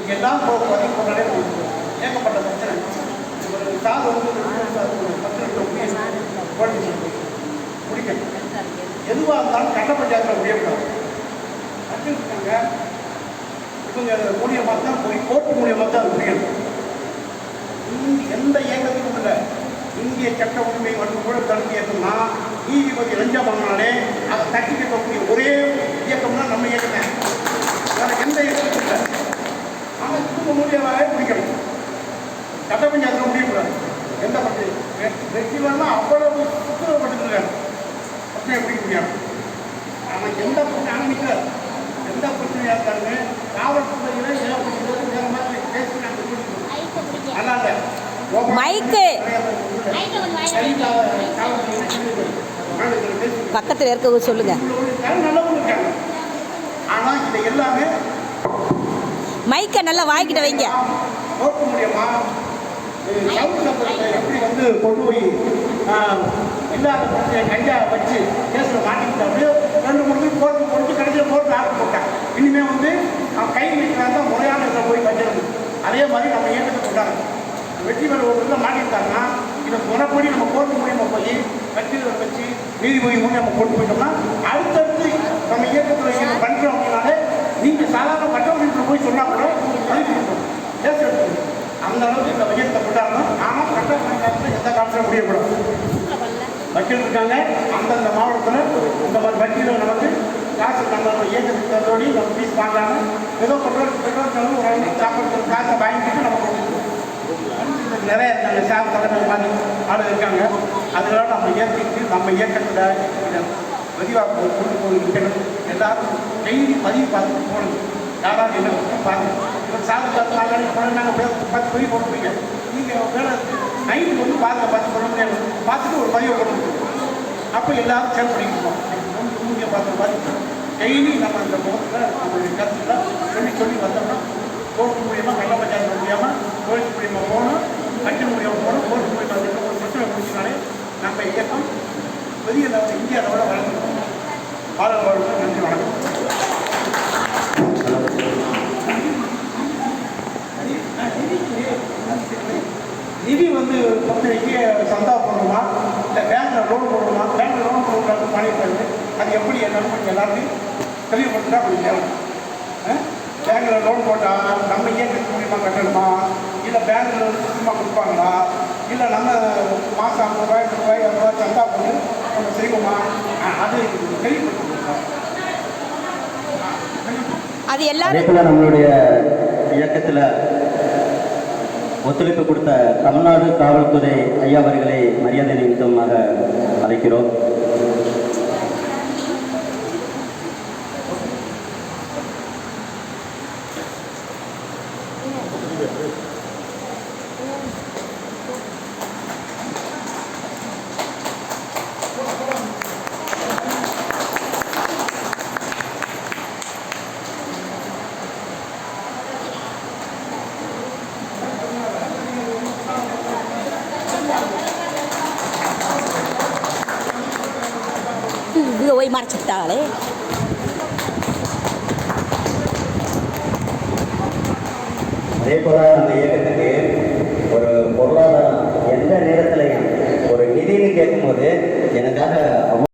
இங்கே எல்லாம் போக பதிவு கொண்டாடே ஏகப்பட்ட பிரச்சனை. ஒரு சார் வந்து ஒரு பத்து முடிக்கணும் எதுவாக இருந்தாலும் கட்ட பஞ்சாயத்தில் முடியக்கூடாது இருக்காங்க. இவங்க மூலியமாக தான் போய் கோர்ட்டு மூலியமாக தான் அது முடியணும். எந்த இயக்கத்துக்கும் இல்லை. இந்திய சட்ட உரிமை மற்றும் கூட தடுப்பு இயக்கம்னா நீதிபதி லஞ்சம் வாங்கினாலே அதை தட்டி கேட்கக்கூடிய ஒரே இயக்கம்னா நம்ம இயக்கம் தான் வேற எந்த இயக்கத்துக்கும் இல்லை ஆனால் குடும்ப மூலியமாகவே முடிக்கணும் சட்ட பஞ்சாயத்தில் முடியக்கூடாது எந்த பற்றி வெற்றிலாம் அவ்வளவு சுத்தப்பட்டுருக்காங்க பிரச்சனையை பிடிக்க முடியாது. ஆனால் எந்த பிரச்சனை ஆரம்பிக்கிறார் எந்த பிரச்சனையாக இருந்தாலுமே காவல்துறையில ஏன் வேற மாதிரி பேசி நாங்கள் முடிக்கணும் அதனால மைக்கு. பக்கத்தில் இருக்கவங்க சொல்லுங்க. ஆனா இதை எல்லாமே மைக்கை நல்லா வாய்க்கிட்ட வைங்க. எப்படி வந்து கொண்டு போய் இல்லாத பிரச்சனையை கையா வச்சு கேஸில் மாட்டிக்கிட்டாரு ரெண்டு மூணு பேர் கோர்ட்டு கொடுத்து கடைசியில் கோர்ட்டு ஆர்டர் போட்டான் இனிமேல் வந்து அவன் கை வைக்கிறான் தான் முறையான இதில் போய் வச்சிருது அதே மாதிரி நம்ம இயக்கத்தை கொண்டாடணும் வெற்றி பெற ஒரு இதில் மாட்டிக்கிட்டாங்கன்னா இதை முறைப்படி நம்ம கோர்ட்டு மூலியமாக போய் வக்கீல்களை வச்சு நீதிபதி நம்ம கொண்டு போயிட்டோம்னா அடுத்தடுத்து நம்ம இயக்கத்தில் பண்ணுறோம் அப்படின்னாலே நீங்கள் சாதாரண கட்டமைப்பில் போய் சொன்னால் கூட எழுதி கொடுக்கணும். கேஸ் அந்த அளவுக்கு இந்த வக்கீலத்தை கொண்டாடணும். ஆனால் கட்ட எந்த காலத்தில் முடியக்கூடாது. வக்கீல் இருக்காங்க. அந்தந்த மாவட்டத்தில் இந்த மாதிரி வக்கீல் நமக்கு காசு நம்ம இயக்கத்துக்கு தந்தோடி நம்ம ஃபீஸ் வாங்காம ஏதோ பெட்ரோல் பெட்ரோல் செலவு ஒரு ஐநூறு சாப்பிட்றது காசை வாங்கிட்டு நம்ம கொடுக்கணும் நிறைய இருக்காங்க. சார் தலைமை மாதிரி ஆள் இருக்காங்க. அதனால நம்ம இயற்கைக்கு நம்ம இயக்கத்தில் இதை பதிவாக கொண்டு போகணும் எல்லாரும் டெய்லி பதிவு பார்த்துட்டு போகணும். யாராவது என்ன விஷயம் பாருங்க இப்போ சாது காசு நாங்கள் போனால் நாங்கள் பத்து பதிவு போட்டுருவீங்க நீங்கள் வேலை நைட்டு வந்து பாருங்க பார்த்து சொல்ல முடியாது பார்த்துட்டு ஒரு பதிவை கொண்டு அப்போ எல்லாரும் சேர் பண்ணிக்குவோம் தூங்கிய பார்த்த மாதிரி டெய்லி நம்ம இந்த முகத்தில் நம்மளுடைய கருத்துல சொல்லி சொல்லி வந்தோம்னா கோர்ட்டு மூலியமாக நல்ல பஞ்சாயத்து மூலியமாக கோர்ட்டு மூலியமாக போகணும் வக்கீல் மூலியமாக போகணும் கோர்ட்டு மூலியமாக வந்து ஒரு பிரச்சனை முடிச்சினாலே நம்ம இயக்கம் பெரிய லெவலில் இந்தியா லெவலில் வளர்ந்துருக்கோம். பாலவர்களுக்கு நன்றி வணக்கம். நிதி வந்து பத்திரிக்கை சந்தா பேங்க்கில் லோன் போடணுமா பேங்க்கில் லோன் போடுறது பண்ணிட்டு அது எப்படி என்னன்னு கொஞ்சம் எல்லாத்தையும் தெளிவுபடுத்தினா கொஞ்சம் தேவை பேங்க்கில் லோன் போட்டால் நம்ம இயக்கத்து மூலியமாக கட்டணுமா? இல்லை பேங்க்கில் வந்து சுத்தமாக கொடுப்பாங்களா? இல்லை நம்ம மாதம் ஐம்பது ரூபாய் நூறு ரூபாய் ரூபாய் சந்தா போட்டு நம்ம செய்வோமா? அது தெளிவுபடுத்தணும் அது அதே எல்லாரும் நம்மளுடைய இயக்கத்தில் ஒத்துழைப்பு கொடுத்த தமிழ்நாடு காவல்துறை ஐயா அவர்களை மரியாதை நிமித்தமாக அழைக்கிறோம். இங்கே போய் மறைச்சிட்டாங்களே அதே போல் நம்ம